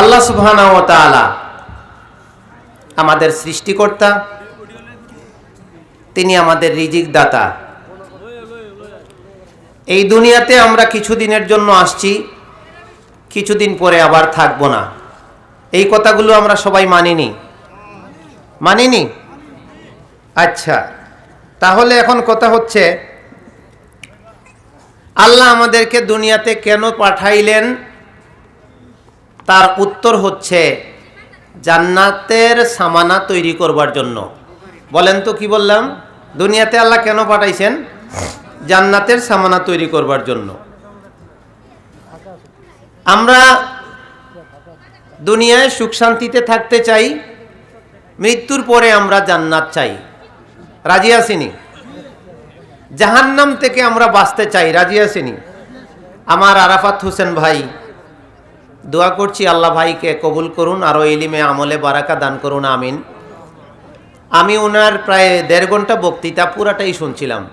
আল্লাহ সুবহানা আমাদের সৃষ্টিকর্তা, তিনি আমাদের রিজিক দাতা এই দুনিয়াতে আমরা কিছুদিনের জন্য আসছি, কিছুদিন পরে আবার থাকব না। এই কথাগুলো আমরা সবাই মানিনি। মানিনি? আচ্ছা তাহলে এখন কথা হচ্ছে, আল্লাহ আমাদেরকে দুনিয়াতে কেন পাঠাইলেন? তার উত্তর হচ্ছে জান্নাতের সামানা তৈরি করবার জন্য। বলেন তো কি বললাম? দুনিয়াতে আল্লাহ কেন পাঠাইছেন? জান্নাতের সামানা তৈরি করবার জন্য। আমরা দুনিয়ায় সুখ শান্তিতে থাকতে চাই, মৃত্যুর পরে আমরা জান্নাত চাই। রাজি আসিনি জাহান্নাম থেকে আমরা বাঁচতে চাই, রাজি আসিনি আমার আরাফাত হোসেন ভাই দোয়া করছি আল্লাহ ভাইকে কবুল করুন আরও এলিমে আমলে বারাকা দান করুন, আমিন। আমি ওনার প্রায় দেড় ঘণ্টা বক্তৃতা পুরাটাই শুনছিলাম।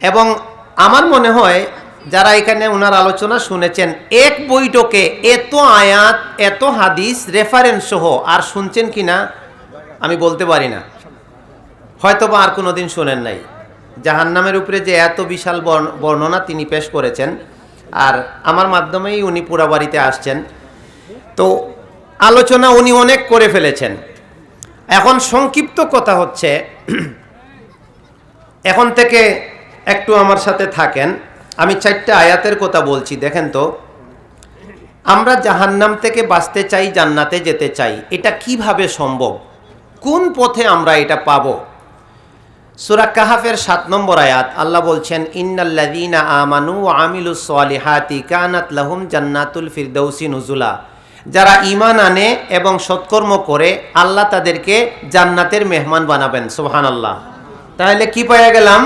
এবং আমার মনে হয় যারা এখানে ওনার আলোচনা শুনেছেন, এক বৈঠকে এত আয়াত, এত হাদিস রেফারেন্স সহ আর শুনছেন কি না আমি বলতে পারি না। হয়তো বা আর কোনো দিন শোনেন নাই। জাহান্নামের উপরে যে এত বিশাল বর্ণ- বর্ণনা তিনি পেশ করেছেন আর আমার মাধ্যমেই উনি পুরা বাড়িতে আসছেন। তো আলোচনা উনি অনেক করে ফেলেছেন। এখন সংক্ষিপ্ত কথা হচ্ছে, এখন থেকে একটু আমার সাথে থাকেন। আমি চারটে আয়াতের কথা বলছি, দেখেন তো। আমরা জাহান্নাম থেকে বাঁচতে চাই, জান্নাতে যেতে চাই, এটা কীভাবে সম্ভব? কোন পথে আমরা এটা পাবো? সুরা কাহাফের সাত নম্বর আয়াত, আল্লাহ বলছেন, ইন্নাল্লাযীনা আমানু ওয়া আমিলুস সালিহাতি কানাত লাহুম জান্নাতুল ফিরদৌসি নুজুলা। যারা ঈমান আনে এবং সৎকর্ম করে, আল্লাহ তাদেরকে জান্নাতের মেহমান বানাবেন সোহান আল্লাহ তাহলে কি পাওয়া গেলাম?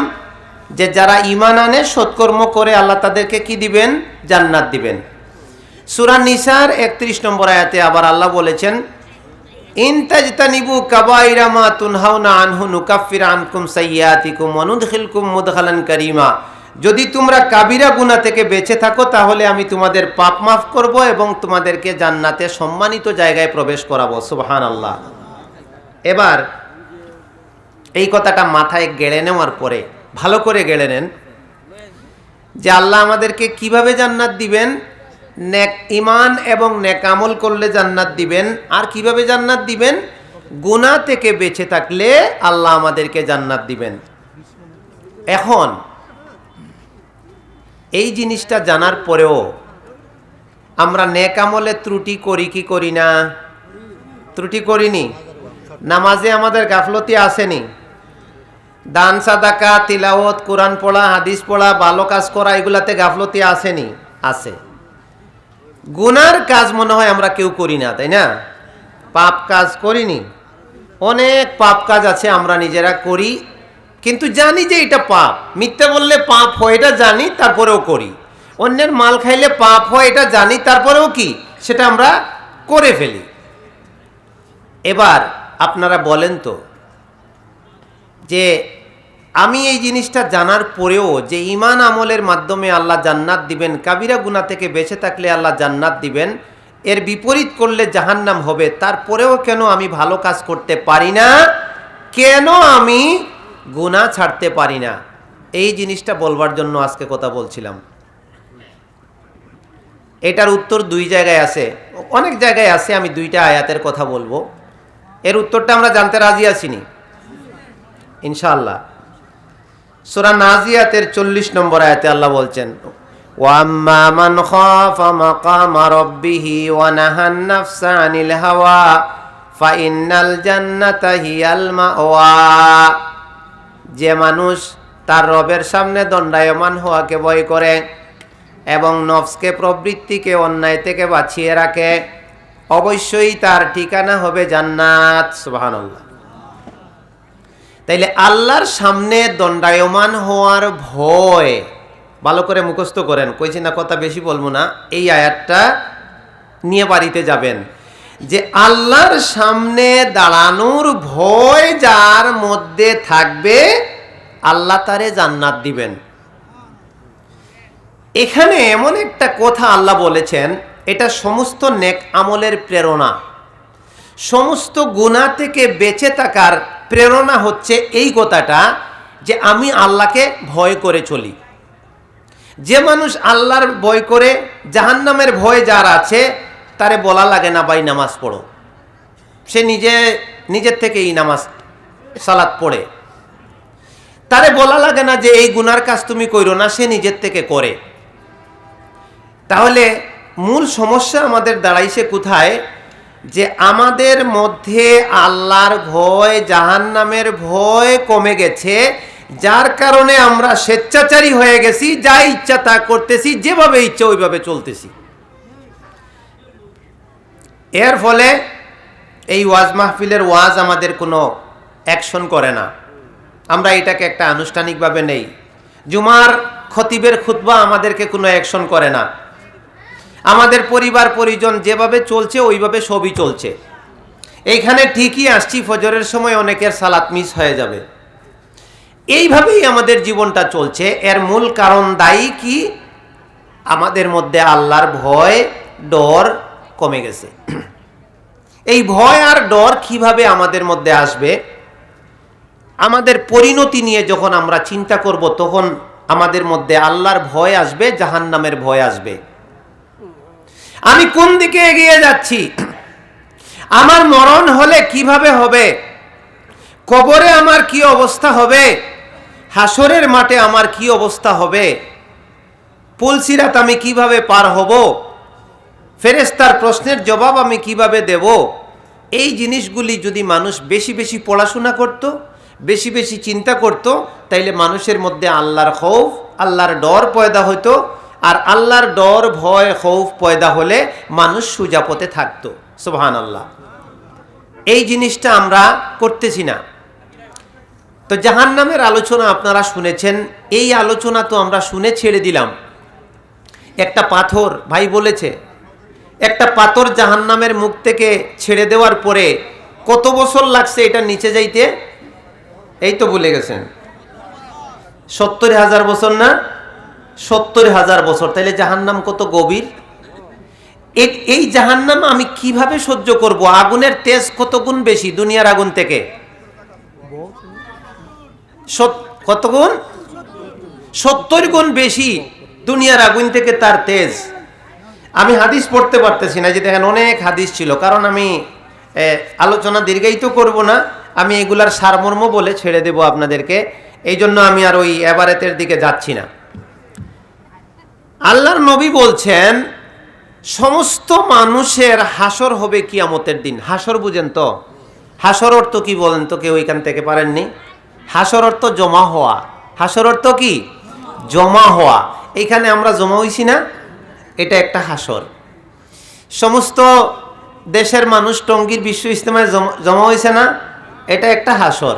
যে যারা ইমান আনে, সৎকর্ম করে, আল্লাহ তাদেরকে কি দিবেন? জান্নাত দিবেন। সুরা নিসার একত্রিশ নম্বর আয়াতে আবার আল্লাহ বলেছেন ইন তাজতানিবু কাবাইরা তুনহাউনা আনহু নুকাফির আনকুম সাইয়াতিকুম ওয়া নুদখিলকুম মুদখালান কারীমা। যদি তোমরা কাবিরা গুনাহ থেকে বেঁচে থাকো, তাহলে আমি তোমাদের পাপ মাফ করব এবং তোমাদেরকে জান্নাতে সম্মানিত জায়গায় প্রবেশ করাবো। সুবহান আল্লাহ এবার এই কথাটা মাথায় গেড়ে নেওয়ার পরে, ভালো করে গেড়ে নেন যে আল্লাহ আমাদেরকে কীভাবে জান্নাত দিবেন? নেক ইমান এবং নেক আমল করলে জান্নাত দিবেন। আর কীভাবে জান্নাত দিবেন? গুনাহ থেকে বেঁচে থাকলে আল্লাহ আমাদেরকে জান্নাত দিবেন। এখন, এই জিনিসটা জানার পরেও আমরা নেক আমলে ত্রুটি করি কি করি না? ত্রুটি করিনি? নামাজে আমাদের গাফলতি আসেনি? দান, সাদাকা, তিলাওয়াত, কোরআন পড়া, হাদিস পড়া, ভালো কাজ করা, এগুলাতে গাফলতি আসেনি? আছে। গুনার কাজ মনে হয় আমরা কেউ করি না, তাই না? পাপ কাজ করিনি। অনেক পাপ কাজ আছে আমরা নিজেরা করি, কিন্তু জানি যে এটা পাপ। মিথ্যে বললে পাপ হয় এটা জানি, তারপরেও করি। অন্যের মাল খাইলে পাপ হয় এটা জানি, তারপরেও কি? সেটা আমরা করে ফেলি। এবার আপনারা বলেন তো, যে আমি এই জিনিসটা জানার পরেও যে ইমান আমলের মাধ্যমে আল্লাহ জান্নাত দিবেন, কাবিরা গুনাহ থেকে বেঁচে থাকলে আল্লাহ জান্নাত দিবেন, এর বিপরীত করলে জাহান্নাম হবে, তারপরেও কেন আমি ভালো কাজ করতে পারি না? কেন আমি গুনাহ ছাড়তে পারি না? এই জিনিসটা বলবার জন্য আজকে কথা বলছিলাম। এটার উত্তর দুই জায়গায় আছে। অনেক জায়গায় আছে, আমি দুইটা আয়াতের কথা বলব। এর উত্তরটা আমরা জানতে রাজি আছিনি ইনশাআল্লাহ। সূরা নাজিয়াতের চল্লিশ নম্বর আয়াতে আল্লাহ বলছেন ওয়াম্মা মান খাফা মাকামা রাব্বিহি ওয়া নাহান নাফসা আনিল হাওয়া ফাইন্নাল জান্নাতা হিয়াল মাওয়া। যে মানুষ তার রবের সামনে দণ্ডায়মান হওয়াকে ভয় করে এবং নফসকে প্রবৃত্তিকে, অন্যায় থেকে বাঁচিয়ে রাখে, অবশ্যই তার ঠিকানা হবে জান্নাত। সুবহানাল্লাহ। তাইলে আল্লাহর সামনে দণ্ডায়মান হওয়ার ভয়। ভালো করে মুখস্থ করেন, কইছি না কথা বেশি বলব না, এই আয়াতটা নিয়ে বাড়িতে যাবেন। যে আল্লাহর সামনে দাঁড়ানোর ভয় যার মধ্যে থাকবে, আল্লাহ তারে জান্নাত দিবেন। এখানে এমন একটা কথা আল্লাহ বলেছেন, এটা সমস্ত নেক আমলের প্রেরণা। সমস্ত গুণা থেকে বেঁচে থাকার প্রেরণা হচ্ছে এই কথাটা যে আমি আল্লাহকে ভয় করে চলি। যে মানুষ আল্লাহর ভয় করে, জাহান্নামের ভয় যার আছে, তারে বলা লাগে না, ভাই, নামাজ পড়ো। সে নিজে, নিজের থেকে এই নামাজ, সালাত পড়ে। তারে বলা লাগে না যে এই গুনার কাজ তুমি কইরো না, সে নিজের থেকে করে। তাহলে মূল সমস্যা আমাদের দাঁড়াইছে কোথায়? যে আমাদের মধ্যে আল্লাহর ভয়, জাহান্নামের ভয় কমে গেছে, যার কারণে আমরা স্বেচ্ছাচারী হয়ে গেছি, যা ইচ্ছা তা করতেছি, যেভাবে ইচ্ছা ওইভাবে চলতেছি। এর ফলে এই ওয়াজ মাহফিলের ওয়াজ আমাদের কোনো অ্যাকশন করে না। আমরা এটাকে একটা আনুষ্ঠানিকভাবে নেই। জুমার খতিবের খুতবা আমাদেরকে কোনো অ্যাকশন করে না। আমাদের পরিবার, পরিজন যেভাবে চলছে, ওইভাবে সবই চলছে। এইখানে ঠিকই আসছি, ফজরের সময় অনেকের সালাত মিস হয়ে যাবে। এইভাবেই আমাদের জীবনটা চলছে। এর মূল কারণ দায়ী কি? আমাদের মধ্যে আল্লাহর ভয়, ডর কমে গেছে। এই ভয় আর ডর কীভাবে আমাদের মধ্যে আসবে? আমাদের পরিণতি নিয়ে যখন আমরা চিন্তা করব, তখন আমাদের মধ্যে আল্লাহর ভয় আসবে, জাহান্নামের ভয় আসবে। আমি কোন দিকে এগিয়ে যাচ্ছি? আমার মরণ হলে কীভাবে হবে? কবরে আমার কি অবস্থা হবে? হাসরের মাঠে আমার কি অবস্থা হবে? পুলসিরাত আমি কীভাবে পার হব? ফেরেস্তার প্রশ্নের জবাব আমি কীভাবে দেব? এই জিনিসগুলি যদি মানুষ বেশি বেশি পড়াশোনা করত, বেশি বেশি চিন্তা করত, তাইলে মানুষের মধ্যে আল্লাহর খৌফ, আল্লাহর ডর পয়দা হতো আর আল্লাহর ডর, ভয়, খৌফ পয়দা হলে মানুষ সুজাপথে থাকতো। সুবহান আল্লাহ এই জিনিসটা আমরা করতেছি না। তো জাহান্নামের আলোচনা আপনারা শুনেছেন, এই আলোচনা তো আমরা শুনে ছেড়ে দিলাম। একটা পাথর, ভাই বলেছে, একটা পাথর জাহান্নামের মুখ থেকে ছেড়ে দেওয়ার পরে কত বছর লাগছে এটা নিচে যাইতে? এই তো বলে গেছেন। সত্তর হাজার বছর না? সত্তর হাজার বছর। তাইলে জাহান্নাম কত গভীর? এই জাহান্নাম আমি কীভাবে সহ্য করব? আগুনের তেজ কত গুণ বেশি দুনিয়ার আগুন থেকে? কত গুণ? সত্তর গুণ বেশি দুনিয়ার আগুন থেকে তার তেজ। আমি হাদিস পড়তে পারতেছি না যে দেখেন অনেক হাদিস ছিল। কারণ আমি আলোচনা দীর্ঘায়িত করব না। আমি এগুলার সারমর্ম বলে ছেড়ে দেব আপনাদেরকে। এই জন্য আমি আর ওই এবারেতের দিকে যাচ্ছি না। আল্লাহর নবী বলছেন, সমস্ত মানুষের হাসর হবে কিয়ামতের দিন। হাসর বুঝেন তো? হাসর অর্থ কি বলেন তো? কেউ এখান থেকে পারেননি? হাসর অর্থ জমা হওয়া। হাসর অর্থ কি? জমা হওয়া। এখানে আমরা জমা হইছি না, এটা একটা হাসর। সমস্ত দেশের মানুষ টঙ্গীর বিশ্ব ইজতেমায় জমা- জমা হয়েছে না, এটা একটা হাসর।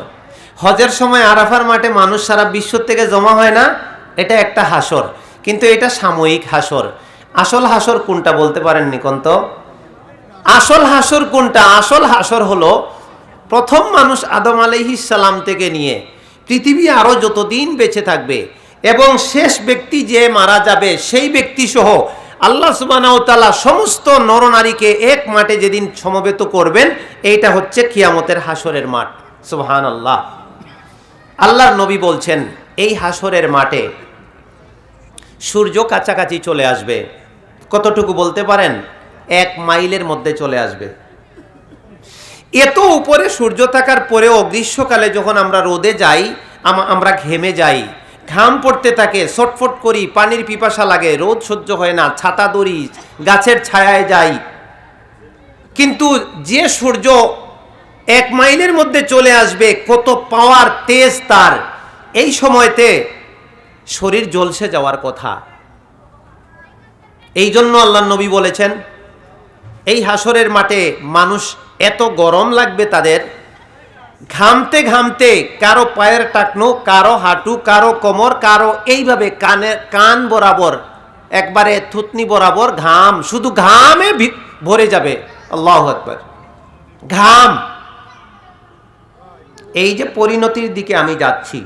হজের সময় আরাফার মাঠে মানুষ সারা বিশ্ব থেকে জমা হয় না, এটা একটা হাসর। কিন্তু এটা সাময়িক হাসর। আসল হাসর কোনটা বলতে পারেন নিকন্ত? আসল হাসর কোনটা? আসল হাসর হলো প্রথম মানুষ আদম সালাম থেকে নিয়ে পৃথিবী আরও যতদিন বেঁচে থাকবে এবং শেষ ব্যক্তি যে মারা যাবে সেই ব্যক্তি সহ আল্লাহ সুবানাও তালা সমস্ত নরনারীকে এক মাঠে যেদিন সমবেত করবেন, এইটা হচ্ছে কিয়ামতের হাসরের মাঠ। সুবহান আল্লাহ আল্লাহর নবী বলছেন, এই হাসরের মাঠে সূর্য কাছাকাছি চলে আসবে। কতটুকু বলতে পারেন? এক মাইলের মধ্যে চলে আসবে। এত উপরে সূর্য থাকার পরেও গ্রীষ্মকালে যখন আমরা রোদে যাই, আম- আমরা ঘেমে যাই, ঘাম পড়তে থাকে, ছটফট করি, পানির পিপাসা লাগে, রোদ সহ্য হয় না, ছাতা দড়ি, গাছের ছায়ায় যাই। কিন্তু যে সূর্য এক মাইলের মধ্যে চলে আসবে, কত পাওয়ার তেজ তার। এই সময়তে শরীর জ্বলসে যাওয়ার কথা। এই জন্য আল্লাহ নবী বলেছেন, এই হাসরের মাঠে মানুষ এত গরম লাগবে তাদের, ঘামতে ঘামতে কারও পায়ের টাকনো, কারও হাঁটু, কারও কোমর, কারও এইভাবে কানে, কান বরাবর, একবারে থুতনি বরাবর ঘাম, শুধু ঘামে ভরে যাবে। আল্লাহ একবার ঘাম। এই যে পরিণতির দিকে আমি যাচ্ছি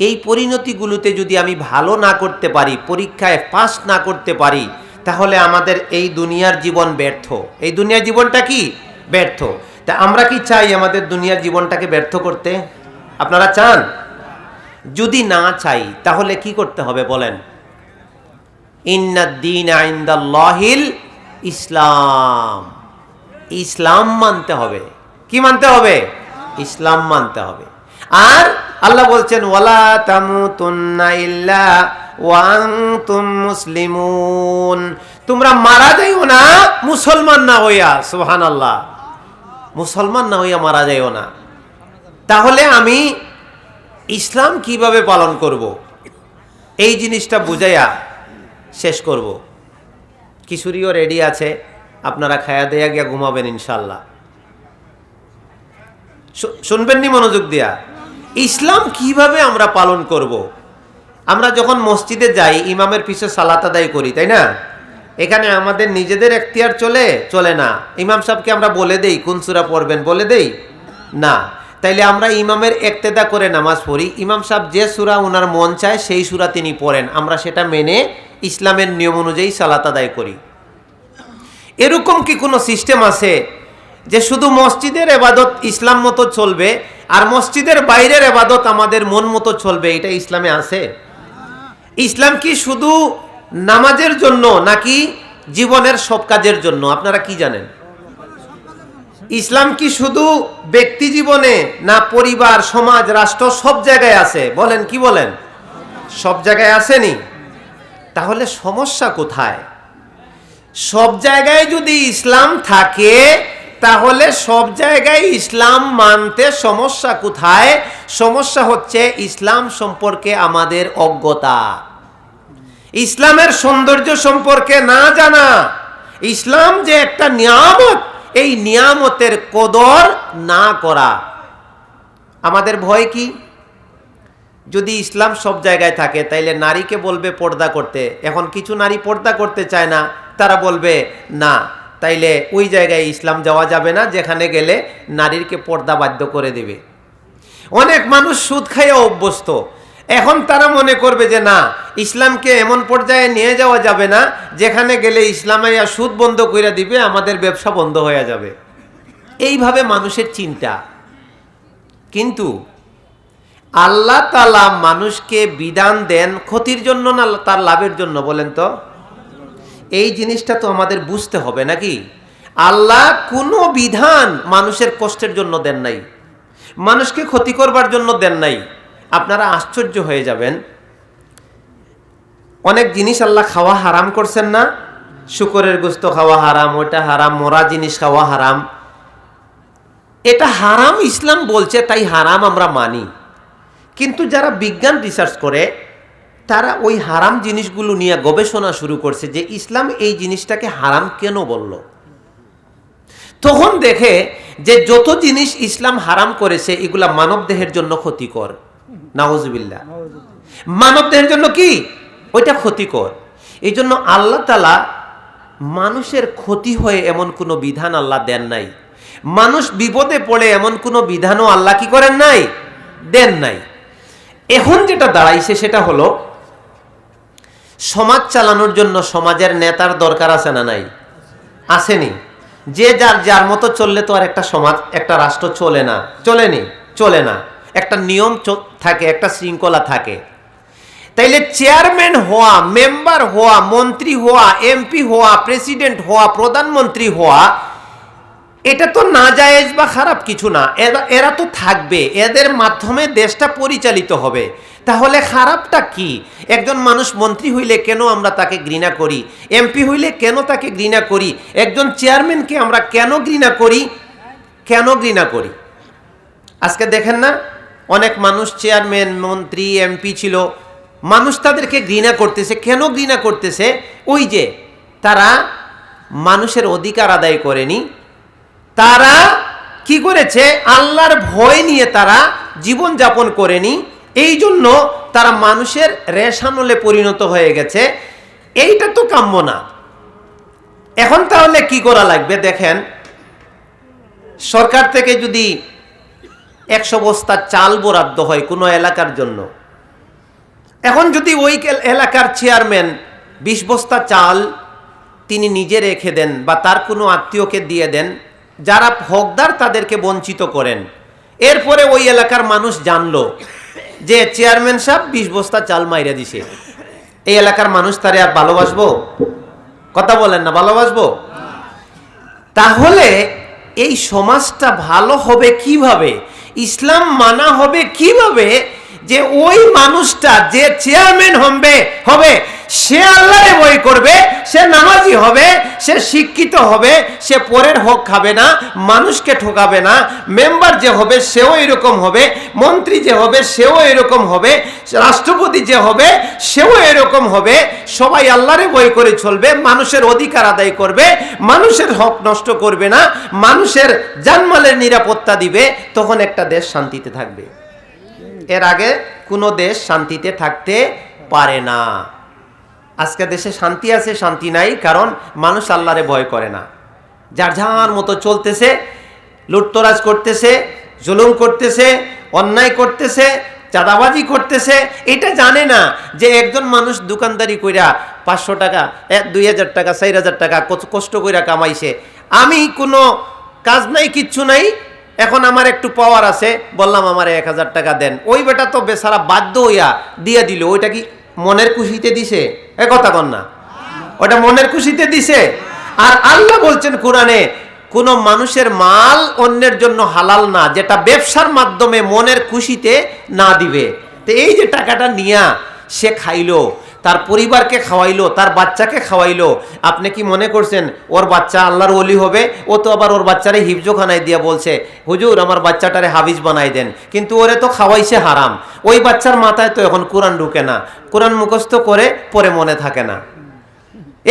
এই পরিণতিগুলোতে যদি আমি ভালো না করতে পারি, পরীক্ষায় পাস না করতে পারি, তাহলে আমাদের এই দুনিয়ার জীবন ব্যর্থ। এই দুনিয়ার জীবনটা কি? ব্যর্থ। তা আমরা কি চাই আমাদের দুনিয়ার জীবনটাকে ব্যর্থ করতে? আপনারা চান? যদি না চাই, তাহলে কি করতে হবে বলেন? ইন্নাদ্দিন আইন্দাল্লাহিল ইসলাম। ইসলাম মানতে হবে। কি মানতে হবে? ইসলাম মানতে হবে। আর আল্লাহ বলছেন, ওয়ালা তামুতুন্না ইল্লা আনতুম মুসলিমুন। তোমরা মারা যাইও না, মুসলমান না হইয়া, সুবহানাল্লাহ। মুসলমান না হইয়া মারা যাইও না। তাহলে আমি ইসলাম কীভাবে পালন করব? এই জিনিসটা বুঝাইয়া শেষ করব। কিশোরীও রেডি আছে, আপনারা খায়া দেয়া গিয়া ঘুমাবেন ইনশাল্লাহ শুনবেননি মনোযোগ দিয়া? ইসলাম কীভাবে আমরা পালন করব। আমরা যখন মসজিদে যাই, ইমামের পিছে সালাত আদায় করি, তাই না? এখানে আমাদের নিজেদের এখতিয়ার চলে চলে না। ইমাম সাহেবকে আমরা বলে দেই, কোন সুরা পড়বেন বলে দেই? না। তাইলে আমরা ইমামের একতেদা করে নামাজ পড়ি। ইমাম সাহেব যে সুরা ওনার মন চায়, সেই সুরা তিনি পড়েন। আমরা সেটা মেনে ইসলামের নিয়ম অনুযায়ী সালাত আদায় করি। এরকম কি কোনো সিস্টেম আছে যে শুধু মসজিদের এবাদত ইসলাম মতো চলবে আর মসজিদের বাইরের এবাদত আমাদের মন মতো চলবে, এটা ইসলামে আছে? ইসলাম কি শুধু নামাজের জন্য নাকি জীবনের সব কাজের জন্য? আপনারা কি জানেন? ইসলাম কি শুধু ব্যক্তি জীবনে না পরিবার, সমাজ, রাষ্ট্র সব জায়গায় আছে? বলেন, কি বলেন? সব জায়গায় আসেনি? তাহলে সমস্যা কোথায়? সব জায়গায় যদি ইসলাম থাকে তাহলে সব জায়গায় ইসলাম মানতে সমস্যা কোথায়? সমস্যা হচ্ছে ইসলাম সম্পর্কে আমাদের অজ্ঞতা। ইসলামের সৌন্দর্য সম্পর্কে না জানা। ইসলাম যে একটা নিয়ামত, এই নিয়ামতের কদর না করা। আমাদের ভয় কি? যদি ইসলাম সব জায়গায় থাকে, তাইলে নারীকে বলবে পর্দা করতে। এখন কিছু নারী পর্দা করতে চায় না, তারা বলবে, না। তাইলে ওই জায়গায় ইসলাম যাওয়া যাবে না, যেখানে গেলে নারীরকে পর্দা বাধ্য করে দেবে। অনেক মানুষ সুদ খাইয়া অভ্যস্ত। এখন তারা মনে করবে যে, না, ইসলামকে এমন পর্যায়ে নিয়ে যাওয়া যাবে না, যেখানে গেলে ইসলামাইয়া সুদ বন্ধ করে দিবে, আমাদের ব্যবসা বন্ধ হয়ে যাবে। এইভাবে মানুষের চিন্তা। কিন্তু আল্লাহ তালা মানুষকে বিধান দেন ক্ষতির জন্য না তার লাভের জন্য, বলেন তো? এই জিনিসটা তো আমাদের বুঝতে হবে নাকি? আল্লাহ কোনো বিধান মানুষের কষ্টের জন্য দেন নাই। মানুষকে ক্ষতি করবার জন্য দেন নাই। আপনারা আশ্চর্য হয়ে যাবেন। অনেক জিনিস আল্লাহ খাওয়া হারাম করছেন না। শুকরের গোস্ত খাওয়া হারাম ওটা হারাম, মরা জিনিস খাওয়া হারাম। এটা হারাম ইসলাম বলছে, তাই হারাম আমরা মানি। কিন্তু যারা বিজ্ঞান রিসার্চ করে তারা ওই হারাম জিনিসগুলো নিয়ে গবেষণা শুরু করছে যে ইসলাম এই জিনিসটাকে হারাম কেন বলল? তখন দেখে যে যত জিনিস ইসলাম হারাম করেছে, এগুলা মানব দেহের জন্য ক্ষতিকর। নাওজবিল্লা মানব দেহের জন্য কি? ওইটা ক্ষতিকর। এই জন্য আল্লাহ তালা মানুষের ক্ষতি হয়ে এমন কোনো বিধান আল্লাহ দেন নাই। মানুষ বিপদে পড়ে এমন কোনো বিধানও আল্লাহ কি করেন নাই? দেন নাই। এখন যেটা দাঁড়াইছে সেটা হলো সমাজ চালানোর জন্য সমাজের নেতার দরকার আছে না নাই? আসেনি। যে যার যার মতো চললে তো আর একটা সমাজ, একটা রাষ্ট্র চলে না। চলেনি, চলে না। একটা নিয়ম থাকে, একটা শৃঙ্খলা থাকে। তাইলে চেয়ারম্যান হওয়া, মেম্বার হওয়া, মন্ত্রী হওয়া, এমপি হওয়া, প্রেসিডেন্ট হওয়া, প্রধানমন্ত্রী হওয়া, এটা তো না জায়েজ বা খারাপ কিছু না। এরা তো থাকবে। এদের মাধ্যমে দেশটা পরিচালিত হবে। তাহলে খারাপটা কি? একজন মানুষ মন্ত্রী হইলে কেন আমরা তাকে ঘৃণা করি? এমপি হইলে কেন তাকে ঘৃণা করি? একজন চেয়ারম্যানকে আমরা কেন ঘৃণা করি? কেন ঘৃণা করি? আজকে দেখেন না, অনেক মানুষ চেয়ারম্যান, মন্ত্রী, এমপি ছিল। মানুষ তাদেরকে ঘৃণা করতেছে। কেন ঘৃণা করতেছে? ওই যে তারা মানুষের অধিকার আদায় করেনি। তারা কি করেছে? আল্লাহর ভয় নিয়ে তারা জীবন যাপন করেনি। এই জন্য তারা মানুষের রেশানলে পরিণত হয়ে গেছে। এইটা তো কাম্য না। এখন তাহলে কি করা লাগবে দেখেন? সরকার থেকে যদি একশো বস্তা চাল বরাদ্দ হয় কোনো এলাকার জন্য। এখন যদি ওই এলাকার চেয়ারম্যান বিশ বস্তা চাল তিনি নিজে রেখে দেন বা তার কোনো আত্মীয়কে দিয়ে দেন, যারা হকদার তাদেরকে বঞ্চিত করেন। এরপরে ওই এলাকার মানুষ জানলো যে চেয়ারম্যান সাহেব বিশ বস্তা চাল মাইরা দিছে। এই এলাকার মানুষ তারে আর ভালোবাসবো? কথা বলেন না, ভালোবাসবো? তাহলে এই সমাজটা ভালো হবে কীভাবে? ইসলাম মানা হবে কীভাবে? যে ওই মানুষটা যে চেয়ারম্যান হবে হবে সে আল্লাহরে বই করবে, সে নামাজি হবে, সে শিক্ষিত হবে, সে পরের হক খাবে না, মানুষকে ঠকাবে না, মেম্বার যে হবে সেও এরকম হবে, মন্ত্রী যে হবে সেও এরকম হবে, রাষ্ট্রপতি যে হবে সেও এরকম হবে, সবাই আল্লাহরে বই করে চলবে, মানুষের অধিকার আদায় করবে, মানুষের হক নষ্ট করবে না, মানুষের জানমালের নিরাপত্তা দিবে, তখন একটা দেশ শান্তিতে থাকবে। এর আগে কোনো দেশ শান্তিতে থাকতে পারে না। আজকে দেশে শান্তি আছে, শান্তি নাই, কারণ মানুষ আল্লাহরে ভয় করে না। যার যার মতো চলতেছে, লুটতরাজ করতেছে, জুলুম করতেছে, অন্যায় করতেছে, চাঁদাবাজি করতেছে, এটা জানে না যে একজন মানুষ দোকানদারি কইরা পাঁচশো টাকা দুই হাজার টাকা, চার হাজার টাকা কষ্ট কইরা কামাইছে। আমি কোনো কাজ নাই, কিচ্ছু নাই, এখন আমার একটু পাওয়ার আছে, বললাম আমার এক হাজার টাকা দেন। ওই বেটা তো বেচারা বাধ্য হইয়া দিয়ে দিল, ওইটা কি মনের খুশিতে দিছে। এ কথা কন না। ওটা মনের খুশিতে দিছে। আর আল্লাহ বলছেন কোরআনে, কোন মানুষের মাল অন্যের জন্য হালাল না, যেটা ব্যবসার মাধ্যমে মনের খুশিতে না দিবে। তো এই যে টাকাটা নিয়া সে খাইলো তার পরিবারকে খাওয়াইলো, তার বাচ্চাকে খাওয়াইলো। আপনি কি মনে করছেন, ওর বাচ্চা আল্লাহর ওলি হবে? ও তো আবার ওর বাচ্চারে হিফজোখানায় দিয়া বলছে, হুজুর, আমার বাচ্চাটারে হাবিজ বানাই দেন। কিন্তু ওরে তো খাওয়াইছে হারাম। ওই বাচ্চার মাথায় তো এখন কোরআন ঢুকে না। কোরআন মুখস্থ করে পরে মনে থাকে না।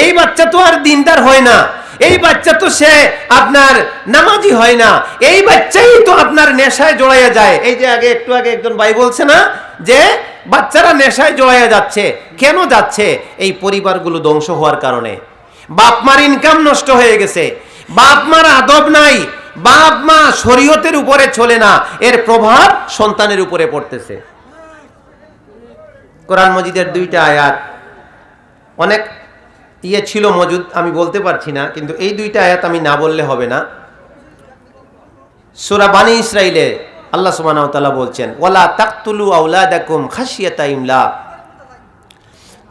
এই বাচ্চা তো আর দিনদার হয় না। এই বাচ্চা তো সে আপনার নামাজি হয় না। এই বাচ্চাই তো আপনার নেশায় জড়াইয়া যায়। এই যে আগে একটু আগে একজন ভাই বলছে না যে বাচ্চারা নেশায় জড়াইয়া যাচ্ছে। কেন যাচ্ছে? এই পরিবারগুলো ধ্বংস হওয়ার কারণে। বাপ মার ইনকাম নষ্ট হয়ে গেছে। বাপ মার আদব নাই। বাপ মা শরীয়তের উপরে চলে না। এর প্রভাব সন্তানের উপরে পড়তেছে। কোরআন মজিদের দুইটা আয়াত। অনেক ইয়ে ছিল মজুদ, আমি বলতে পারছি না, কিন্তু এই দুইটা আয়াত আমি না বললে হবে না। সুরা ইসরাইলে আল্লাহ সুবাহ বলছেন ওলা তাকতুলু আউলাদাকুম খাসিয়াতা ইমলা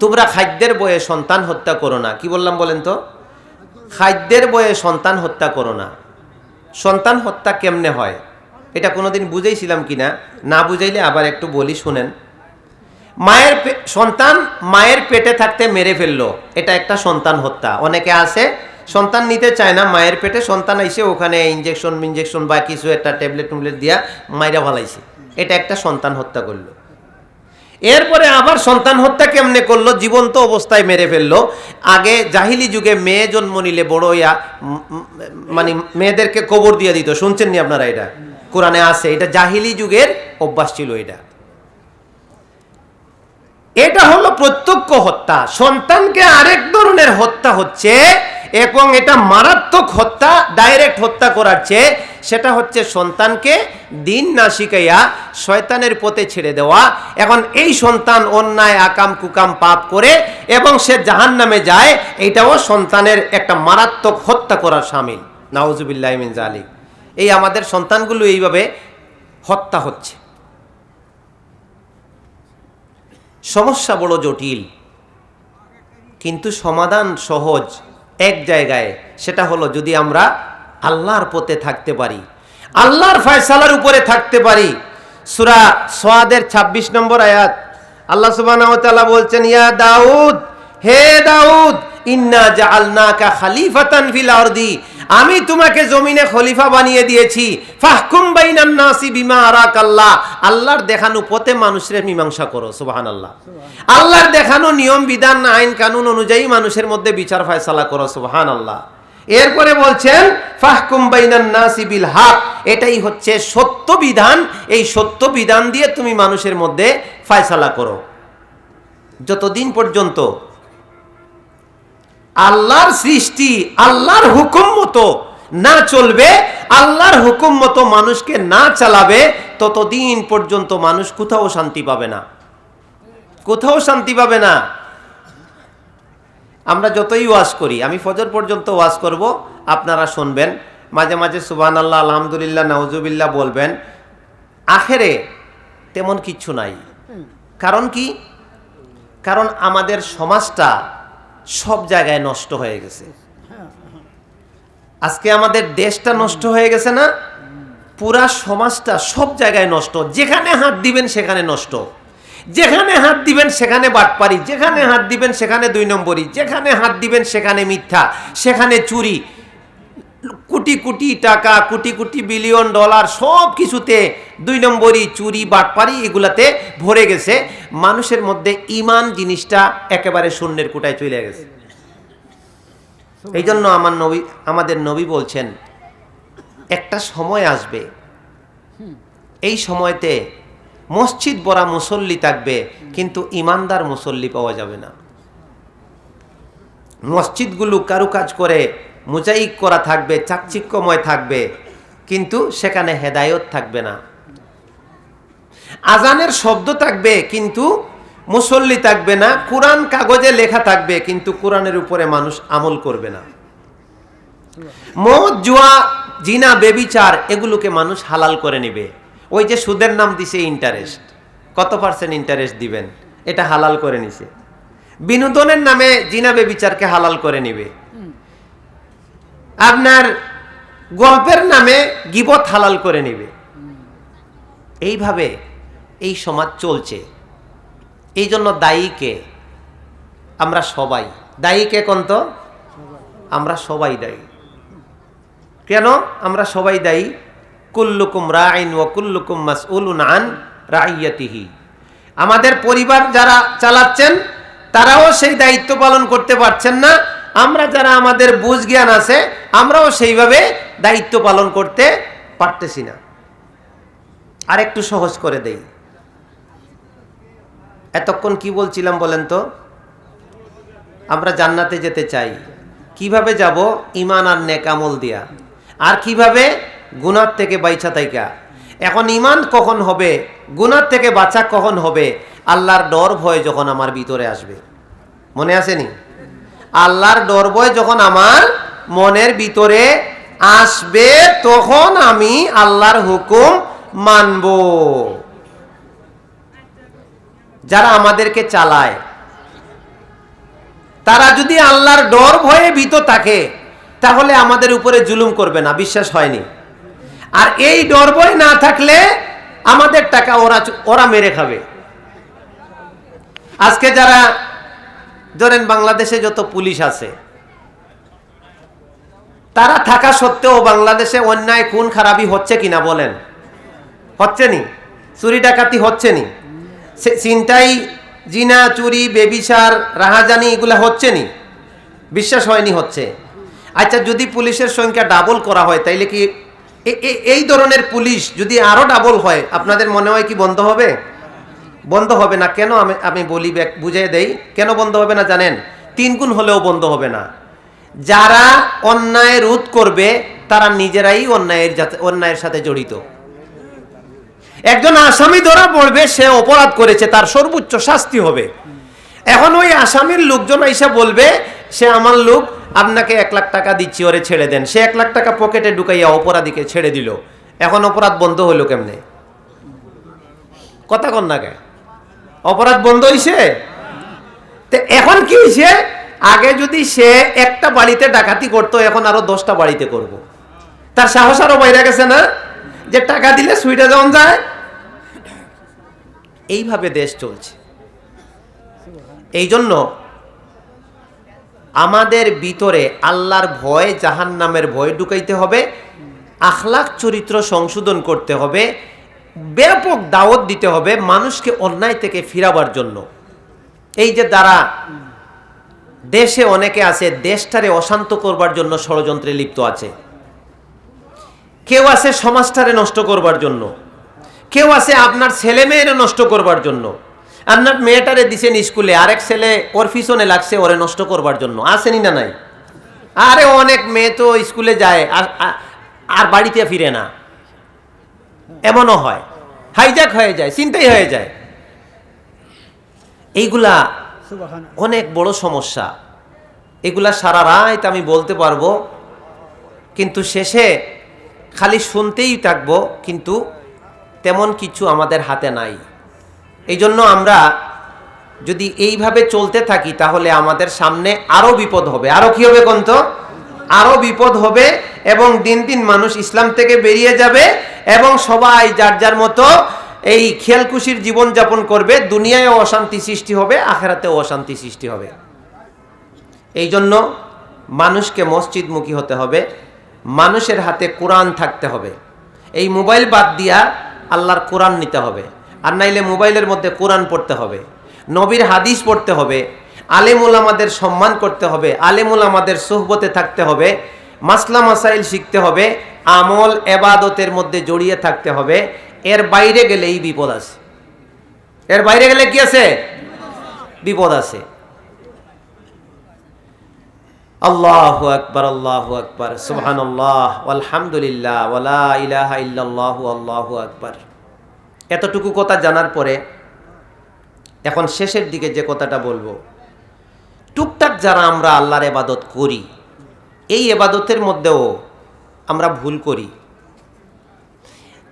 তোমরা খাদ্যের বয়ে সন্তান হত্যা করো না। কি বললাম বলেন তো? খাদ্যের বয়ে সন্তান হত্যা করো না। সন্তান হত্যা কেমনে হয়? এটা কোনোদিন বুঝেইছিলাম কিনা? না বুঝাইলে আবার একটু বলি শুনেন। মায়ের সন্তান মায়ের পেটে থাকতে মেরে ফেলল। এটা একটা সন্তান হত্যা। অনেকে আছে সন্তান নিতে চায় না, মায়ের পেটে সন্তান আইসে ওখানে ইঞ্জেকশন ইঞ্জেকশন বা কিছু একটা ট্যাবলেট টুবলেট দিয়া মাইরা ভালাইছে। এটা একটা সন্তান হত্যা করল। এরপরে আবার সন্তান হত্যা কেমনে করল? জীবন্ত অবস্থায় মেরে ফেলল। আগে জাহিলি যুগে মেয়ে জন্ম নিলে বড় ইয়া মানে মেয়েদেরকে কবর দিয়ে দিত। শুনছেন নি আপনারা এটা? কোরআনে আছে, এটা জাহিলি যুগের অভ্যাস ছিল এটা। এটা হলো প্রত্যক্ষ হত্যা। সন্তানকে আরেক ধরনের হত্যা হচ্ছে এবং এটা মারাত্মক হত্যা ডাইরেক্ট হত্যা করার চেয়ে সেটা হচ্ছে সন্তানকে দিন না শিখাইয়া শয়তানের পথে ছেড়ে দেওয়া। এখন এই সন্তান অন্যায়, আকাম, কুকাম, পাপ করে এবং সে জাহান নামে যায় এইটাও সন্তানের একটা মারাত্মক হত্যা করার সামিল। নাউজুবিল্লাহ মিন জালিক এই আমাদের সন্তানগুলো এইভাবে হত্যা হচ্ছে। সমস্যা বড় জটিল, কিন্তু সমাধান সহজ। এক জায়গায়, সেটা হলো যদি আমরা আল্লাহর পথে থাকতে পারি। আল্লাহর ফয়সালার উপরে থাকতে পারি। সুরা সোয়াদের ২৬ নম্বর আয়াত, আল্লাহ সুবাহ বলছেন, ইয়া দাউদ, হে দাউদ আমি তোমাকে জমিনে খলিফা বানিয়ে দিয়েছি। ফাহকুম আল্লাহর দেখানো পথে মানুষের মীমাংসা করো, সুবহানাল্লাহ। আল্লাহর দেখানো নিয়ম, বিধান, আইন, কানুন অনুযায়ী মানুষের মধ্যে বিচার ফয়সালা করো, সুবহানাল্লাহ। এরপরে বলছেন, ফাহকুম বাইনান নাসি এটাই হচ্ছে সত্য বিধান। এই সত্য বিধান দিয়ে তুমি মানুষের মধ্যে ফয়সালা করো। যতদিন পর্যন্ত আল্লাহর সৃষ্টি আল্লাহর হুকুম মতো না চলবে আল্লাহর হুকুম মতো মানুষকে না চালাবে ততদিন পর্যন্ত মানুষ কোথাও শান্তি পাবে না। কোথাও শান্তি পাবে না। আমরা যতই ওয়াজ করি আমি ফজর পর্যন্ত ওয়াজ করব আপনারা শুনবেন। মাঝে মাঝে সুবান আল্লাহ আলহামদুলিল্লাহ নওজুবিল্লাহ বলবেন। আখেরে তেমন কিচ্ছু নাই। কারণ কি? কারণ আমাদের সমাজটা সব জায়গায় নষ্ট হয়ে গেছে। আজকে আমাদের দেশটা নষ্ট হয়ে গেছে না? পুরা সমাজটা সব জায়গায় নষ্ট। যেখানে হাত দিবেন সেখানে নষ্ট। যেখানে হাত দিবেন সেখানে বাটপারি। যেখানে হাত দিবেন সেখানে দুই নম্বরই যেখানে হাত দিবেন সেখানে মিথ্যা। সেখানে চুরি। কোটি কোটি টাকা, কোটি কোটি বিলিয়ন ডলার সব কিছুতে দুই নম্বরই চুরি, বাটপারি এগুলাতে ভরে গেছে। মানুষের মধ্যে ইমান জিনিসটা একেবারে শূন্যের কোটায় চলে গেছে। এই জন্য আমার নবী, আমাদের নবী বলছেন, একটা সময় আসবে, এই সময়তে মসজিদ বড়া মুসল্লি থাকবে, কিন্তু ইমানদার মুসল্লি পাওয়া যাবে না। মসজিদগুলো কারুকাজ করে মোজাইক করা থাকবে, চাকচিক্যময় থাকবে, কিন্তু সেখানে হেদায়ত থাকবে না। আজানের শব্দ থাকবে, কিন্তু মুসল্লি থাকবে না, কোরআন কাগজে লেখা থাকবে, কিন্তু কোরআনের উপরে মানুষ আমল করবে না। মদ, জুয়া, জিনা, বেবিচার, এগুলোকে মানুষ হালাল করে নেবে। ওই যে সুদের নাম দিছে ইন্টারেস্ট কত পার্সেন্ট ইন্টারেস্ট দিবেন? এটা হালাল করে নিছে। বিনোদনের নামে জিনা, বেবিচারকে হালাল করে নিবে। আপনার গল্পের নামে গিবত হালাল করে নেবে। এইভাবে এই সমাজ চলছে। এই জন্য দায়ীকে আমরা সবাই। দায়ীকে কোন তো? আমরা সবাই দায়ী। কেন? আমরা সবাই দায়ী। কুল্লুকুম রাইন ও কুল্লুকুম মাসউলুন আন রাইয়াতিহি। আমাদের পরিবার যারা চালাচ্ছেন, তারাও সেই দায়িত্ব পালন করতে পারছেন না। আমরা যারা আমাদের বুঝ জ্ঞান আছে, আমরাও সেইভাবে দায়িত্ব পালন করতে পারতেছি না। আর একটু সহজ করে দেই। এতক্ষণ কি বলছিলাম বলেন তো? আমরা জান্নাতে যেতে চাই। কীভাবে যাব? ইমান আর নেকামল দিয়া। আর কীভাবে? গুনার থেকে বাইছা তাইকা এখন ইমান কখন হবে? গুনার থেকে বাঁচা কখন হবে? আল্লাহর ডর ভয় যখন আমার ভিতরে আসবে। মনে আসেনি আল্লাহর ডর ভয় যখন আমার মনের ভিতরে আসবে, তখন আমি আল্লাহর হুকুম মানব। যারা আমাদেরকে চালায়, তারা যদি আল্লাহর ডর ভয়ে ভীত থাকে, তাহলে আমাদের উপরে জুলুম করবে না, বিশ্বাস হয়নি। আর এই ডর ভয় না থাকলে আমাদের টাকা ওরা ওরা মেরে খাবে। আজকে যারা ধরেন বাংলাদেশে যত পুলিশ আছে, তারা থাকা সত্ত্বেও বাংলাদেশে অন্যায় খুন খারাপি হচ্ছে কিনা বলেন? হচ্ছে নি? চুরি ডাকাতি হচ্ছে নি? ছিনতাই, জিনা, চুরি বেবিসার রাহাজানি এগুলো হচ্ছে নি? বিশ্বাস হয়নি হচ্ছে। আচ্ছা যদি পুলিশের সংখ্যা ডাবল করা হয়, তাইলে কি এই ধরনের পুলিশ যদি আরও ডাবল হয়, আপনাদের মনে হয় কি বন্ধ হবে? বন্ধ হবে না, কেন আমি আমি বলি বুঝিয়ে দেই, কেন বন্ধ হবে না জানেন? তিন গুণ হলেও বন্ধ হবে না। যারা অন্যায় রোধ করবে, তারা নিজেরাই অন্যায়ের অন্যায়ের সাথে জড়িত। একজন আসামি ধরা পড়বে, সে অপরাধ করেছে, তার সর্বোচ্চ শাস্তি হবে। এখন ওই আসামির লোকজন এসে বলবে, সে আমার লোক, আপনাকে এক লাখ টাকা দিচ্ছি, ওরে ছেড়ে দেন। সে এক লাখ টাকা পকেটে ঢুকাইয়া অপরাধীকে ছেড়ে দিল। এখন অপরাধ বন্ধ হলো কেমনে? কথা কন না কে? অপরাধ বন্ধ হইছে? তো এখন কি হয়েছে আগে যদি সে একটা বাড়িতে ডাকাতি করতো, এখন আরও দশটা বাড়িতে করব। তার সাহস আরও বাইরে গেছে না? যে টাকা দিলে সুইটা যেমন যায়? এইভাবে দেশ চলছে। এই জন্য আমাদের ভিতরে আল্লাহর ভয় জাহান নামের ভয় ঢুকাইতে হবে। আখলাখ চরিত্র সংশোধন করতে হবে। ব্যাপক দাওয়াত দিতে হবে মানুষকে অন্যায় থেকে ফিরাবার জন্য। এই যে দ্বারা দেশে অনেকে আছে, দেশটারে অশান্ত করবার জন্য ষড়যন্ত্রে লিপ্ত আছে। কেউ আছে সমাজটারে নষ্ট করবার জন্য। কেউ আছে আপনার ছেলে মেয়েরে নষ্ট করবার জন্য। আপনার মেয়েটারে দিছেন স্কুলে, আরেক ছেলে ওর পিছনে লাগছে ওরে নষ্ট করবার জন্য। আসেনি না নাই? আরে অনেক মেয়ে তো স্কুলে যায় আর- বাড়িতে ফিরে না। এমনও হয়। হাইজ্যাক হয়ে যায় চিন্তাই হয়ে যায়। এইগুলা অনেক বড় সমস্যা। এগুলা সারা রাত আমি বলতে পারব কিন্তু শেষে খালি শুনতেই থাকব কিন্তু তেমন কিছু আমাদের হাতে নাই। এই জন্য আমরা যদি এইভাবে চলতে থাকি তাহলে আমাদের সামনে আরও বিপদ হবে। আরও কি হবে কোন তো? আরও বিপদ হবে এবং দিন দিন মানুষ ইসলাম থেকে বেরিয়ে যাবে এবং সবাই যার যার মতো এই খেয়ালকুশির জীবনযাপন করবে দুনিয়ায় অশান্তি সৃষ্টি হবে, আখেরাতেও অশান্তি সৃষ্টি হবে। এই জন্য মানুষকে মসজিদমুখী হতে হবে, মানুষের হাতে কোরআন থাকতে হবে। এই মোবাইল বাদ দিয়া আল্লাহর কোরআন নিতে হবে, আর নাইলে মোবাইলের মধ্যে কোরআন পড়তে হবে, নবীর হাদিস পড়তে হবে আলেমুল আমাদের সম্মান করতে হবে, আলেমুল আমাদের সোহবতে থাকতে হবে, মাসলা মাসাইল শিখতে হবে, আমল এবাদতের মধ্যে জড়িয়ে থাকতে হবে, এর বাইরে গেলে এই বিপদ আছে। এর বাইরে গেলে কি আছে? বিপদ আছে। আল্লাহু আকবার আল্লাহু আকবার, সুবহানাল্লাহ আলহামদুলিল্লাহ ওয়ালা ইলাহা ইল্লাল্লাহু, আল্লাহু আকবার। এতটুকু কথা জানার পরে এখন শেষের দিকে যে কথাটা বলব টুকটাক যারা আমরা আল্লাহর এবাদত করি, এই এবাদতের মধ্যেও আমরা ভুল করি।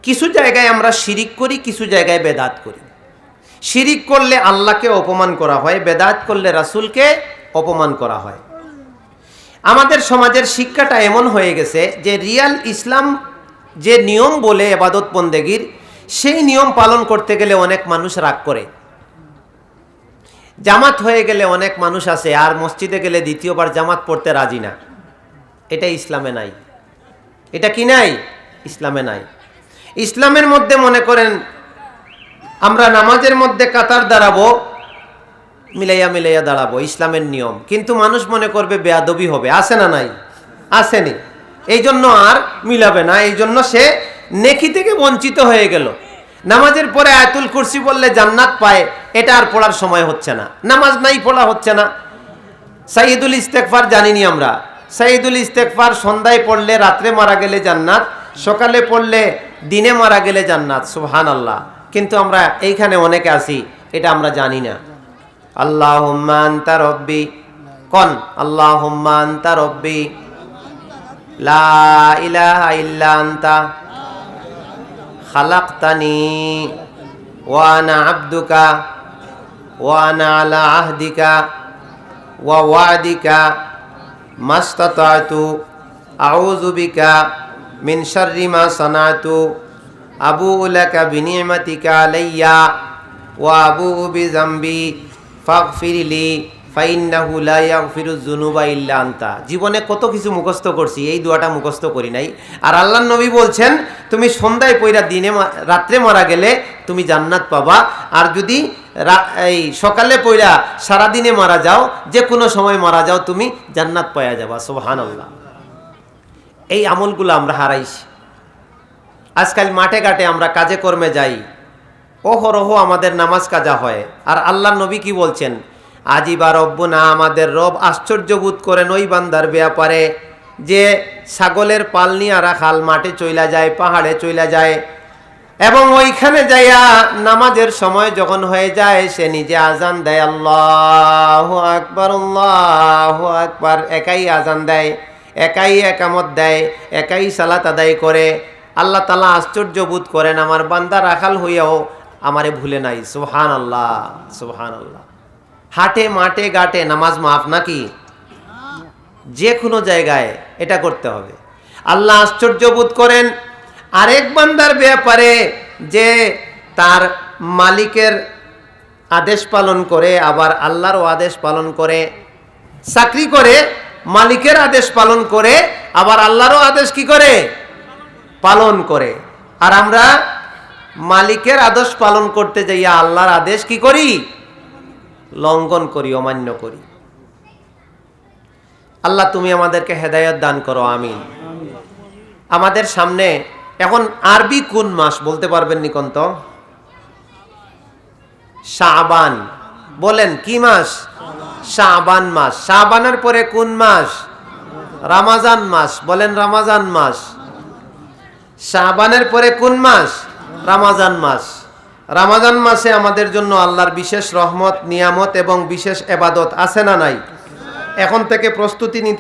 কিছু জায়গায় আমরা শিরিক করি, কিছু জায়গায় বেদাত করি। শিরিক করলে আল্লাহকে অপমান করা হয়, বেদাত করলে রাসূলকে অপমান করা হয়। আমাদের সমাজের শিক্ষাটা এমন হয়ে গেছে যে রিয়াল ইসলাম যে নিয়ম বলে এবাদত বন্দেগীর, সেই নিয়ম পালন করতে গেলে অনেক মানুষ রাগ করে। জামাত হয়ে গেলে অনেক মানুষ আছে, আর মসজিদে গেলে দ্বিতীয়বার জামাত পড়তে রাজি না। এটা ইসলামে নাই। এটা কি নাই? ইসলামে নাই। ইসলামের মধ্যে মনে করেন, আমরা নামাজের মধ্যে কাতার দাঁড়াবো, মিলাইয়া মিলাইয়া দাঁড়াবো, ইসলামের নিয়ম। কিন্তু মানুষ মনে করবে বেয়াদবি হবে। আসে না নাই? আসেনি। এই জন্য আর মিলাবে না। এই জন্য সে নেকি থেকে বঞ্চিত হয়ে গেল। নামাজের পরে আয়াতুল কুরসি বললে জান্নাত পায়, এটা আর পড়ার সময় হচ্ছে না। নামাজ নাই, পড়া হচ্ছে না। সাইদুল ইস্তেকফার জানিনি আমরা। সাইদুল ইস্তেকফার সন্ধ্যায় পড়লে রাত্রে মারা গেলে জান্নাত, সকালে পড়লে দিনে মারা গেলে জান্নাত সুহান আল্লাহ কিন্তু আমরা এইখানে অনেকে আছি, এটা আমরা জানি না। আল্লাহ আন্তা রব্বি, কন? আল্লাহ আন্তা রব্বি, লা ইলাহা ইল্লা আন্তা। খালাকতানি। ওয়ানা আব্দুকা ওয়ানা আলা আহদিকা, ওয়া ওয়াদিকা, মাস্তাতাতু, আউযু বিকা মিন শাররি মা সানাতু, আবু লাকা বিনিমাতিকা আলাইয়া, ওয়া আবু বিজামবি ফাগফিরলি। আনতা। জীবনে কত কিছু মুখস্থ করছি, এই দোয়াটা মুখস্থ করি নাই। আর আল্লাহর নবী বলছেন, তুমি সন্ধ্যায় পইরা দিনে রাত্রে মারা গেলে তুমি জান্নাত পাবা। আর যদি এই সকালে পইরা সারা দিনে মারা যাও যে কোনো সময় মারা যাও, তুমি জান্নাত পাওয়া যাবা। সোহান আল্লাহ এই আমলগুলো আমরা হারাইছি। আজকাল মাঠে ঘাটে আমরা কাজে কর্মে যাই। ওহরহ আমাদের নামাজ কাজা হয়। আর আল্লাহ নবী কি বলছেন? আজিবা রব্ব না আমাদের রব আশ্চর্যবোধ করেন ওই বান্দার ব্যাপারে যে ছাগলের পাল নিয়ে রাখাল, মাঠে চইলা যায়, পাহাড়ে চইলা যায় এবং ওইখানে যাইয়া নামাজের সময় যখন হয়ে যায়, সে নিজে আজান দেয়, আল্লাহ আকবার আল্লাহ আকবার। একাই আজান দেয়, একাই একামত দেয়, একাই সালাত আদায় করে। আল্লাহ তালা আশ্চর্য বোধ করেন, আমার বান্দা রাখাল হইয়াও আমারে ভুলে নাই। সুহান আল্লাহ সুহান আল্লাহ হাটে, মাঠে, ঘাটে নামাজ মাফ নাকি? যে কোনো জায়গায় এটা করতে হবে। আল্লাহ আশ্চর্য বোধ করেন, আরেক বান্দার ব্যাপারে যে তার মালিকের আদেশ পালন করে, আবার আল্লাহরও আদেশ পালন করে, চাকরি করে, মালিকের আদেশ পালন করে, আবার আল্লাহরও আদেশ কি করে? পালন করে। আর আমরা মালিকের আদেশ পালন করতে যাইয়া আল্লাহর আদেশ কি করি? লঙ্ঘন করি, অমান্য করি। আল্লাহ, তুমি আমাদেরকে হেদায়ত দান করো, আমিন। আমাদের সামনে এখন আরবি কোন মাস বলতে পারবেন নিকন্ত? শাহবান বলেন, কি মাস? শাবান মাস। শাহবানের পরে কোন মাস? রামাজান মাস। বলেন, রামাজান মাস। শাহবানের পরে কোন মাস? রামাজান মাস। রামাজান মাসে আমাদের জন্য আল্লাহর বিশেষ রহমত, নিয়ামত এবং বিশেষ এবাদত আছে না নাই? এখন থেকে প্রস্তুতি নিতে